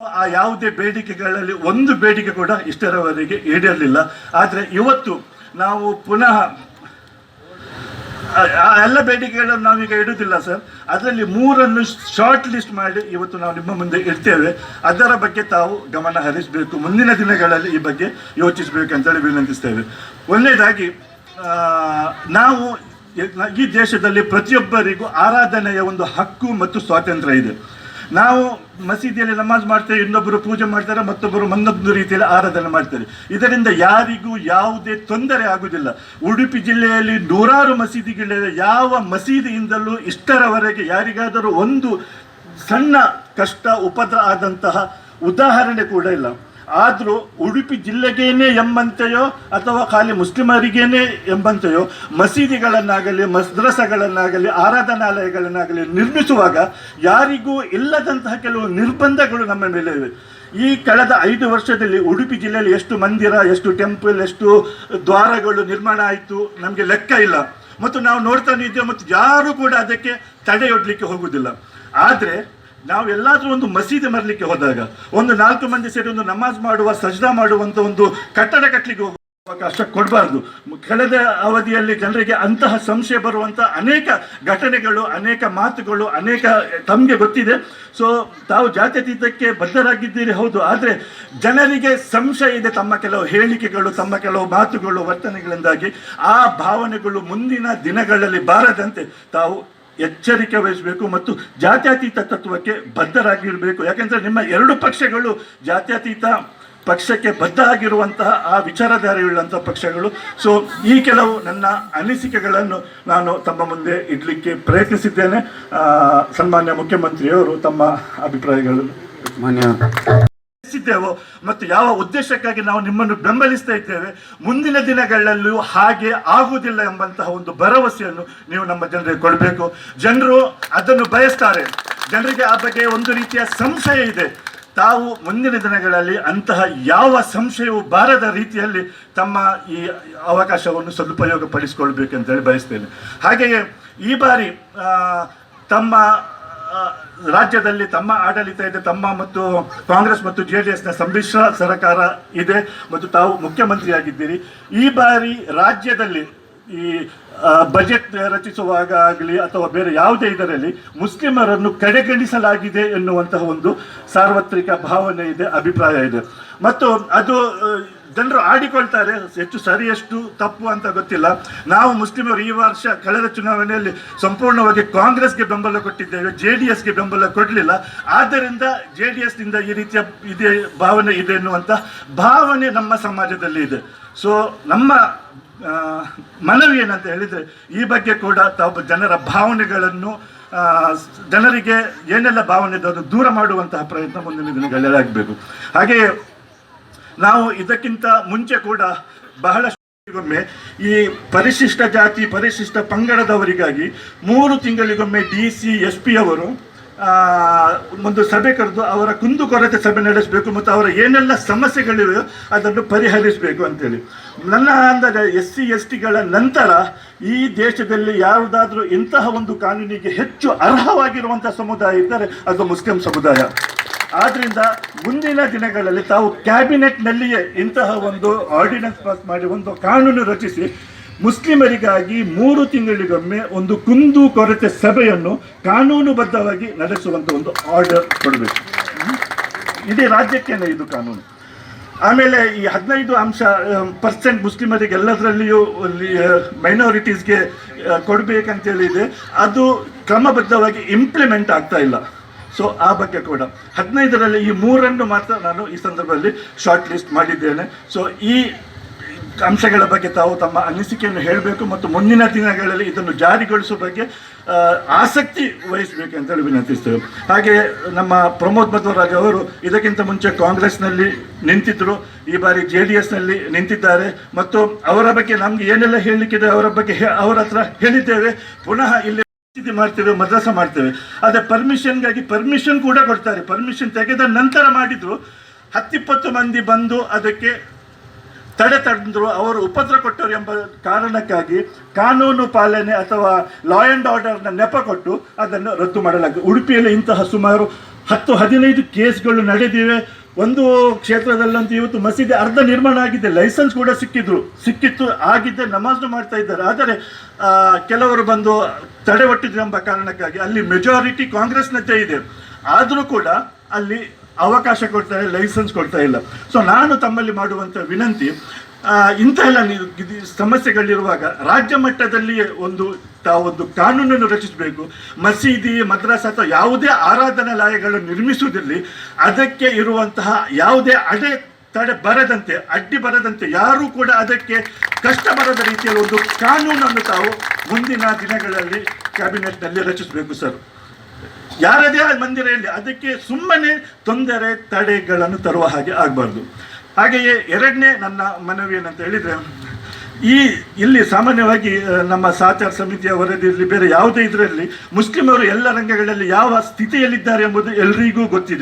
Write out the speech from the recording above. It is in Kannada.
ಆ ಯಾವುದೇ ಬೇಡಿಕೆಗಳಲ್ಲಿ ಒಂದು ಬೇಡಿಕೆ ಕೂಡ ಇಷ್ಟರವರೆಗೆ ಈಡೇರಲಿಲ್ಲ. ಆದರೆ ಇವತ್ತು ನಾವು ಪುನಃ ಆ- ಎಲ್ಲ ಬೇಡಿಕೆಗಳನ್ನು ನಾವೀಗ ಇಡುವುದಿಲ್ಲ ಸರ್. ಅದರಲ್ಲಿ ಮೂರನ್ನು ಶಾರ್ಟ್ ಲಿಸ್ಟ್ ಮಾಡಿ ಇವತ್ತು ನಾವು ನಿಮ್ಮ ಮುಂದೆ ಇಡ್ತೇವೆ. ಅದರ ಬಗ್ಗೆ ತಾವು ಗಮನ ಹರಿಸಬೇಕು. ಮುಂದಿನ ದಿನಗಳಲ್ಲಿ ಈ ಬಗ್ಗೆ ಯೋಚಿಸಬೇಕು ಅಂತೇಳಿ ವಿನಂತಿಸ್ತೇವೆ. ಒಳ್ಳೆಯದಾಗಿ ನಾವು ಈ ದೇಶದಲ್ಲಿ ಪ್ರತಿಯೊಬ್ಬರಿಗೂ ಆರಾಧನೆಯ ಒಂದು ಹಕ್ಕು ಮತ್ತು ಸ್ವಾತಂತ್ರ್ಯ ಇದೆ. ನಾವು ಮಸೀದಿಯಲ್ಲಿ ನಮಾಜ್ ಮಾಡ್ತೇವೆ, ಇನ್ನೊಬ್ಬರು ಪೂಜೆ ಮಾಡ್ತಾರೆ, ಮತ್ತೊಬ್ಬರು ಮನ್ನೊಂದು ರೀತಿಯಲ್ಲಿ ಆರಾಧನೆ ಮಾಡ್ತಾರೆ. ಇದರಿಂದ ಯಾರಿಗೂ ಯಾವುದೇ ತೊಂದರೆ ಆಗುವುದಿಲ್ಲ. ಉಡುಪಿ ಜಿಲ್ಲೆಯಲ್ಲಿ ನೂರಾರು ಮಸೀದಿಗಳ ಯಾವ ಮಸೀದಿಯಿಂದಲೂ ಇಷ್ಟರವರೆಗೆ ಯಾರಿಗಾದರೂ ಒಂದು ಸಣ್ಣ ಕಷ್ಟ, ಉಪದ್ರ ಆದಂತಹ ಉದಾಹರಣೆ ಕೂಡ ಇಲ್ಲ. ಆದರೂ ಉಡುಪಿ ಜಿಲ್ಲೆಗೇನೆ ಎಂಬಂತೆಯೋ ಅಥವಾ ಖಾಲಿ ಮುಸ್ಲಿಮರಿಗೇನೆ ಎಂಬಂತೆಯೋ ಮಸೀದಿಗಳನ್ನಾಗಲಿ, ಮದ್ರಸಗಳನ್ನಾಗಲಿ, ಆರಾಧನಾಲಯಗಳನ್ನಾಗಲಿ ನಿರ್ಮಿಸುವಾಗ ಯಾರಿಗೂ ಇಲ್ಲದಂತಹ ಕೆಲವು ನಿರ್ಬಂಧಗಳು ನಮ್ಮ ಮೇಲೆ ಇವೆ. ಈ ಕಳೆದ ಐದು ವರ್ಷದಲ್ಲಿ ಉಡುಪಿ ಜಿಲ್ಲೆಯಲ್ಲಿ ಎಷ್ಟು ಮಂದಿರ, ಎಷ್ಟು ಟೆಂಪಲ್, ಎಷ್ಟು ದ್ವಾರಗಳು ನಿರ್ಮಾಣ ಆಯಿತು ನಮಗೆ ಲೆಕ್ಕ ಇಲ್ಲ. ಮತ್ತು ನಾವು ನೋಡ್ತಾನೆ ಇದ್ದೇವೆ ಮತ್ತು ಯಾರೂ ಕೂಡ ಅದಕ್ಕೆ ತಡೆಯೊಡ್ಲಿಕ್ಕೆ ಹೋಗುವುದಿಲ್ಲ ಆದರೆ ನಾವು ಎಲ್ಲಾದ್ರೂ ಒಂದು ಮಸೀದಿ ಮರಲಿಕ್ಕೆ ಹೋದಾಗ, ಒಂದು ನಾಲ್ಕು ಮಂದಿ ಸೇರಿ ಒಂದು ನಮಾಜ್ ಮಾಡುವ, ಸಜ್ದಾ ಮಾಡುವಂತ ಒಂದು ಕಟ್ಟಡ ಕಟ್ಟಲಿಕ್ಕೆ ಹೋಗುವ ಅವಕಾಶ ಕೊಡಬಾರ್ದು. ಕಳೆದ ಅವಧಿಯಲ್ಲಿ ಜನರಿಗೆ ಅಂತಹ ಸಂಶಯ ಬರುವಂತ ಅನೇಕ ಘಟನೆಗಳು, ಅನೇಕ ಮಾತುಗಳು, ಅನೇಕ ತಮಗೆ ಗೊತ್ತಿದೆ. ಸೊ ತಾವು ಜಾತ್ಯತೀತಕ್ಕೆ ಬದ್ಧರಾಗಿದ್ದೀರಿ, ಹೌದು. ಆದರೆ ಜನರಿಗೆ ಸಂಶಯ ಇದೆ ತಮ್ಮ ಕೆಲವು ಹೇಳಿಕೆಗಳು, ತಮ್ಮ ಕೆಲವು ಮಾತುಗಳು, ವರ್ತನೆಗಳಿಂದಾಗಿ. ಆ ಭಾವನೆಗಳು ಮುಂದಿನ ದಿನಗಳಲ್ಲಿ ಬಾರದಂತೆ ತಾವು ಎಚ್ಚರಿಕೆ ವಹಿಸಬೇಕು ಮತ್ತು ಜಾತ್ಯತೀತ ತತ್ವಕ್ಕೆ ಬದ್ಧರಾಗಿರಬೇಕು. ಯಾಕೆಂದರೆ ನಿಮ್ಮ ಎರಡು ಪಕ್ಷಗಳು ಜಾತ್ಯತೀತ ಪಕ್ಷಕ್ಕೆ ಬದ್ಧ ಆಗಿರುವಂತಹ ಆ ವಿಚಾರಧಾರೆಯುಳ್ಳಂಥ ಪಕ್ಷಗಳು. ಸೊ ಈ ಕೆಲವು ನನ್ನ ಅನಿಸಿಕೆಗಳನ್ನು ನಾನು ತಮ್ಮ ಮುಂದೆ ಇಡಲಿಕ್ಕೆ ಪ್ರಯತ್ನಿಸಿದ್ದೇನೆ. ಸನ್ಮಾನ್ಯ ಮುಖ್ಯಮಂತ್ರಿಯವರು ತಮ್ಮ ಅಭಿಪ್ರಾಯಗಳನ್ನು. ಮಾನ್ಯ ಇದ್ದೇವೋ ಮತ್ತು ಯಾವ ಉದ್ದೇಶಕ್ಕಾಗಿ ನಾವು ನಿಮ್ಮನ್ನು ಬೆಂಬಲಿಸ್ತಾ ಇದ್ದೇವೆ, ಮುಂದಿನ ದಿನಗಳಲ್ಲೂ ಹಾಗೆ ಆಗುವುದಿಲ್ಲ ಎಂಬಂತಹ ಒಂದು ಭರವಸೆಯನ್ನು ನೀವು ನಮ್ಮ ಜನರಿಗೆ ಕೊಡಬೇಕು. ಜನರು ಅದನ್ನು ಬಯಸ್ತಾರೆ. ಜನರಿಗೆ ಆ ಬಗ್ಗೆ ಒಂದು ರೀತಿಯ ಸಂಶಯ ಇದೆ. ತಾವು ಮುಂದಿನ ದಿನಗಳಲ್ಲಿ ಅಂತಹ ಯಾವ ಸಂಶಯವೂ ಬಾರದ ರೀತಿಯಲ್ಲಿ ತಮ್ಮ ಈ ಅವಕಾಶವನ್ನು ಸದುಪಯೋಗ ಪಡಿಸಿಕೊಳ್ಬೇಕಂತೇಳಿ ಬಯಸ್ತೇನೆ. ಹಾಗೆಯೇ ಈ ಬಾರಿ ತಮ್ಮ ರಾಜ್ಯದಲ್ಲಿ ತಮ್ಮ ಆಡಳಿತ ಇದೆ, ತಮ್ಮ ಮತ್ತು ಕಾಂಗ್ರೆಸ್ ಮತ್ತು ಜೆ ಡಿ ಎಸ್ನ ಸಮ್ಮಿಶ್ರ ಸರ್ಕಾರ ಇದೆ ಮತ್ತು ತಾವು ಮುಖ್ಯಮಂತ್ರಿಯಾಗಿದ್ದೀರಿ. ಈ ಬಾರಿ ರಾಜ್ಯದಲ್ಲಿ ಈ ಬಜೆಟ್ ರಚಿಸುವಾಗ ಆಗಲಿ ಅಥವಾ ಬೇರೆ ಯಾವುದೇ ಇದರಲ್ಲಿ ಮುಸ್ಲಿಮರನ್ನು ಕಡೆಗಣಿಸಲಾಗಿದೆ ಎನ್ನುವಂತಹ ಒಂದು ಸಾರ್ವತ್ರಿಕ ಭಾವನೆ ಇದೆ, ಅಭಿಪ್ರಾಯ ಇದೆ. ಮತ್ತು ಅದು ಜನರು ಆಡಿಕೊಳ್ತಾರೆ, ಹೆಚ್ಚು ಸರಿಯಷ್ಟು ತಪ್ಪು ಅಂತ ಗೊತ್ತಿಲ್ಲ. ನಾವು ಮುಸ್ಲಿಮರು ಈ ವರ್ಷ ಕಳೆದ ಚುನಾವಣೆಯಲ್ಲಿ ಸಂಪೂರ್ಣವಾಗಿ ಕಾಂಗ್ರೆಸ್ಗೆ ಬೆಂಬಲ ಕೊಟ್ಟಿದ್ದೇವೆ, ಜೆ ಡಿ ಎಸ್ಗೆ ಬೆಂಬಲ ಕೊಡಲಿಲ್ಲ. ಆದ್ದರಿಂದ ಜೆ ಡಿ ಎಸ್ನಿಂದ ಈ ರೀತಿಯ ಇದೆ, ಭಾವನೆ ಇದೆ ಎನ್ನುವಂಥ ಭಾವನೆ ನಮ್ಮ ಸಮಾಜದಲ್ಲಿ ಇದೆ. ಸೊ ನಮ್ಮ ಮನವಿ ಏನಂತ ಹೇಳಿದರೆ, ಈ ಬಗ್ಗೆ ಕೂಡ ತಾವು ಜನರ ಭಾವನೆಗಳನ್ನು ಜನರಿಗೆ ಏನೆಲ್ಲ ಭಾವನೆ ಇದೆ ದೂರ ಮಾಡುವಂತಹ ಪ್ರಯತ್ನ ಮುಂದಿನ ದಿನಗಳಲ್ಲಿ ಆಗಬೇಕು ಹಾಗೆಯೇ ನಾವು ಇದಕ್ಕಿಂತ ಮುಂಚೆ ಕೂಡ ಬಹಳಷ್ಟು ಈ ಪರಿಶಿಷ್ಟ ಜಾತಿ, ಪರಿಶಿಷ್ಟ ಪಂಗಡದವರಿಗಾಗಿ ಮೂರು ತಿಂಗಳಿಗೊಮ್ಮೆ ಡಿ ಸಿ, ಎಸ್ ಪಿ ಅವರು ಒಂದು ಸಭೆ ಕರೆದು ಅವರ ಕುಂದುಕೊರತೆ ಸಭೆ ನಡೆಸಬೇಕು ಮತ್ತು ಅವರ ಏನೆಲ್ಲ ಸಮಸ್ಯೆಗಳಿವೆಯೋ ಅದನ್ನು ಪರಿಹರಿಸಬೇಕು ಅಂತೇಳಿ. ನನ್ನ ಅಂದರೆ ಎಸ್ ಸಿ, ಎಸ್ ಟಿಗಳ ನಂತರ ಈ ದೇಶದಲ್ಲಿ ಯಾವುದಾದ್ರೂ ಇಂತಹ ಒಂದು ಕಾನೂನಿಗೆ ಹೆಚ್ಚು ಅರ್ಹವಾಗಿರುವಂಥ ಸಮುದಾಯ ಇದ್ದರೆ ಅದು ಮುಸ್ಲಿಂ ಸಮುದಾಯ. ಆದ್ದರಿಂದ ಮುಂದಿನ ದಿನಗಳಲ್ಲಿ ತಾವು ಕ್ಯಾಬಿನೆಟ್ನಲ್ಲಿಯೇ ಇಂತಹ ಒಂದು ಆರ್ಡಿನೆನ್ಸ್ ಪಾಸ್ ಮಾಡಿ ಒಂದು ಕಾನೂನು ರಚಿಸಿ ಮುಸ್ಲಿಮರಿಗಾಗಿ ಮೂರು ತಿಂಗಳಿಗೊಮ್ಮೆ ಒಂದು ಕುಂದು ಕೊರತೆ ಸಭೆಯನ್ನು ಕಾನೂನುಬದ್ಧವಾಗಿ ನಡೆಸುವಂತ ಒಂದು ಆರ್ಡರ್ ಕೊಡಬೇಕು. ಇಡೀ ರಾಜ್ಯಕ್ಕೇನೆ ಇದು ಕಾನೂನು. ಆಮೇಲೆ ಈ ಹದಿನೈದು ಅಂಶ ಪರ್ಸೆಂಟ್ ಮುಸ್ಲಿಮರಿಗೆ ಎಲ್ಲದರಲ್ಲಿಯೂ ಮೈನಾರಿಟೀಸ್ಗೆ ಕೊಡಬೇಕಂತೇಳಿದೆ ಅದು ಕ್ರಮಬದ್ಧವಾಗಿ ಇಂಪ್ಲಿಮೆಂಟ್ ಆಗ್ತಾ ಇಲ್ಲ. ಸೊ ಆ ಬಗ್ಗೆ ಕೂಡ. ಹದಿನೈದರಲ್ಲಿ ಈ ಮೂರನ್ನು ಮಾತ್ರ ನಾನು ಈ ಸಂದರ್ಭದಲ್ಲಿ ಶಾರ್ಟ್ ಲಿಸ್ಟ್ ಮಾಡಿದ್ದೇನೆ. ಸೊ ಈ ಅಂಶಗಳ ಬಗ್ಗೆ ತಾವು ತಮ್ಮ ಅನಿಸಿಕೆಯನ್ನು ಹೇಳಬೇಕು ಮತ್ತು ಮುಂದಿನ ದಿನಗಳಲ್ಲಿ ಇದನ್ನು ಜಾರಿಗೊಳಿಸುವ ಬಗ್ಗೆ ಆಸಕ್ತಿ ವಹಿಸಬೇಕು ಅಂತೇಳಿ ವಿನಂತಿಸ್ತೇವೆ. ಹಾಗೆ ನಮ್ಮ ಪ್ರಮೋದ್ ಮಧ್ವರಾಜ್ ಅವರು ಇದಕ್ಕಿಂತ ಮುಂಚೆ ಕಾಂಗ್ರೆಸ್ನಲ್ಲಿ ನಿಂತಿದ್ದರು ಈ ಬಾರಿ ಜೆ ಡಿ ಎಸ್ನಲ್ಲಿ ನಿಂತಿದ್ದಾರೆ. ಮತ್ತು ಅವರ ಬಗ್ಗೆ ನಮ್ಗೆ ಏನೆಲ್ಲ ಹೇಳಲಿಕ್ಕಿದೆ ಅವರ ಬಗ್ಗೆ ಅವರ ಹತ್ರ ಹೇಳಿದ್ದೇವೆ. ಪುನಃ ಇಲ್ಲಿ ಸ್ಥಿತಿ ಮಾಡ್ತೇವೆ, ಮದ್ರಸ ಮಾಡ್ತೇವೆ. ಅದೇ ಪರ್ಮಿಷನ್ಗಾಗಿ ಪರ್ಮಿಷನ್ ಕೂಡ ಕೊಡ್ತಾರೆ. ಪರ್ಮಿಷನ್ ತೆಗೆದ ನಂತರ ಮಾಡಿದ್ರು. ಹತ್ತಿಪ್ಪತ್ತು ಮಂದಿ ಬಂದು ಅದಕ್ಕೆ ತಡೆ ತಂದರು, ಅವರು ಉಪದ್ರ ಕೊಟ್ಟರು ಎಂಬ ಕಾರಣಕ್ಕಾಗಿ ಕಾನೂನು ಪಾಲನೆ ಅಥವಾ ಲಾ ಆ್ಯಂಡ್ ಆರ್ಡರ್ನ ನೆಪ ಕೊಟ್ಟು ಅದನ್ನು ರದ್ದು ಮಾಡಲಾಗಿದೆ. ಉಡುಪಿಯಲ್ಲಿ ಇಂತಹ ಸುಮಾರು ಹತ್ತು, ಹದಿನೈದು ಕೇಸ್ಗಳು ನಡೆದಿವೆ. ಒಂದು ಕ್ಷೇತ್ರದಲ್ಲಂತೂ ಇವತ್ತು ಮಸೀದಿ ಅರ್ಧ ನಿರ್ಮಾಣ ಆಗಿದೆ. ಲೈಸೆನ್ಸ್ ಕೂಡ ಸಿಕ್ಕಿದ್ರು. ಸಿಕ್ಕಿತ್ತು, ಆಗಿದ್ದೆ ನಮಾಜ್ ಮಾಡ್ತಾ ಇದ್ದಾರೆ. ಆದರೆ ಕೆಲವರು ಬಂದು ತಡೆ ಒಟ್ಟಿದ್ರು ಎಂಬ ಕಾರಣಕ್ಕಾಗಿ ಅಲ್ಲಿ ಮೆಜಾರಿಟಿ ಕಾಂಗ್ರೆಸ್ನದ್ದೇ ಇದೆ. ಆದರೂ ಕೂಡ ಅಲ್ಲಿ ಅವಕಾಶ ಕೊಡ್ತಾರೆ ಲೈಸೆನ್ಸ್ ಕೊಡ್ತಾ ಇಲ್ಲ. ಸೊ ನಾನು ತಮ್ಮಲ್ಲಿ ಮಾಡುವಂಥ ವಿನಂತಿ ಇಂಥ ಎಲ್ಲ ಸಮಸ್ಯೆಗಳಿರುವಾಗ ರಾಜ್ಯ ಮಟ್ಟದಲ್ಲಿ ಒಂದು ತಾವೊಂದು ಕಾನೂನನ್ನು ರಚಿಸಬೇಕು. ಮಸೀದಿ, ಮದ್ರಾಸ್ ಅಥವಾ ಯಾವುದೇ ಆರಾಧನಾಲಯಗಳನ್ನು ನಿರ್ಮಿಸುವುದಿರಲಿ, ಅದಕ್ಕೆ ಇರುವಂತಹ ಯಾವುದೇ ಅಡೆ ತಡೆ ಬರದಂತೆ, ಅಡ್ಡಿ ಬರದಂತೆ ಯಾರೂ ಕೂಡ ಅದಕ್ಕೆ ಕಷ್ಟ ಬರದ ರೀತಿಯಲ್ಲಿ ಒಂದು ಕಾನೂನನ್ನು ತಾವು ಮುಂದಿನ ದಿನಗಳಲ್ಲಿ ಕ್ಯಾಬಿನೆಟ್ನಲ್ಲಿ ರಚಿಸಬೇಕು ಸರ್ ಯಾರದೇ ಮಂದಿರ ಇರಲಿ ಅದಕ್ಕೆ ಸುಮ್ಮನೆ ತೊಂದರೆ, ತಡೆಗಳನ್ನು ತರುವ ಹಾಗೆ ಆಗಬಾರ್ದು. ಹಾಗೆಯೇ ಎರಡನೇ ನನ್ನ ಮನವಿ ಏನಂತ ಹೇಳಿದರೆ, ಈ ಇಲ್ಲಿ ಸಾಮಾನ್ಯವಾಗಿ ನಮ್ಮ ಸಾಚಾರ ಸಮಿತಿಯ ವರದಿಯಲ್ಲಿ ಬೇರೆ ಯಾವುದೇ ಇದರಲ್ಲಿ ಮುಸ್ಲಿಮರು ಎಲ್ಲ ರಂಗಗಳಲ್ಲಿ ಯಾವ ಸ್ಥಿತಿಯಲ್ಲಿದ್ದಾರೆ ಎಂಬುದು ಎಲ್ರಿಗೂ ಗೊತ್ತಿದೆ.